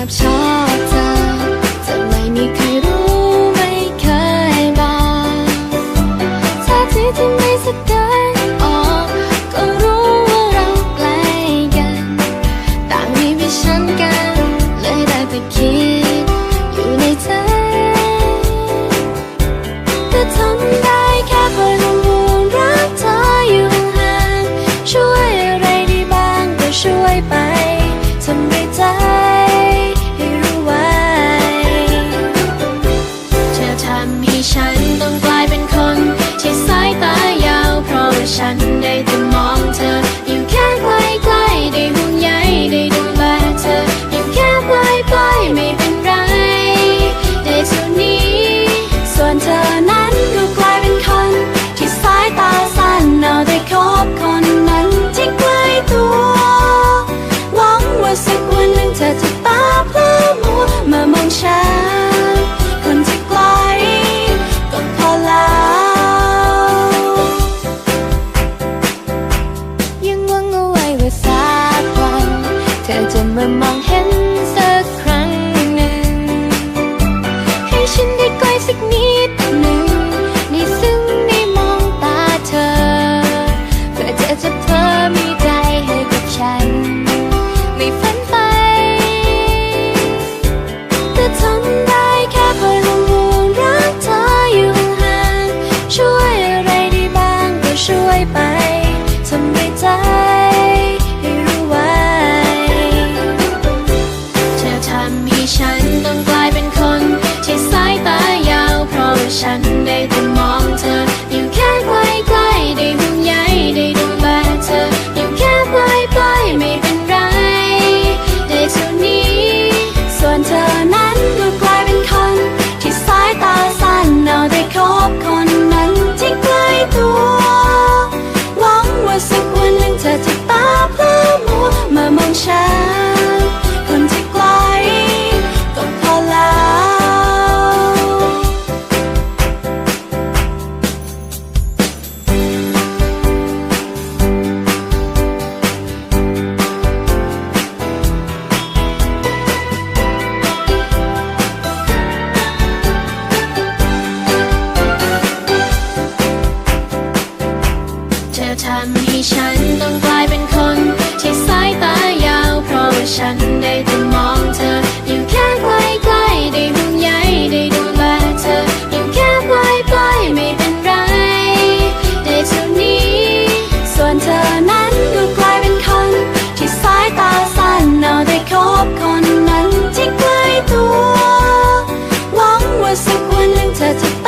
อบชอบเธอแต่ไม่มีใครรู้ไม่เคยบอกท่าทีที่ไม่สแสดงออกก็รู้ว่าเราใกล้กัน ต่างมีวิชันกัน เลยได้แต่คิดอยู่ในใจแต่ทำได้แค่คอยลงมือรักเธออยู่ห่างๆช่วยอะไรได้บ้างก็ช่วยไปทำ ทำให้ฉันต้องกลายเป็นคน ที่สายตายาว เพราะฉันได้แต่มองเธอ ที่ฉันต้องกลายเป็นคน ที่สายตายาว เพราะฉันได้แต่มองเธอ อยู่แค่ใกล้ๆได้ห่วงใยได้ดูแลเธอ อยู่แค่ใกล้ๆไม่เป็นไร ได้เท่านี้ ส่วนเธอนั้นก็กลายเป็นคน ที่สายตาสั้นเอาได้คบคนนั้นที่ใกล้ตัว หวังว่าสักวันหนึ่งเธอจะ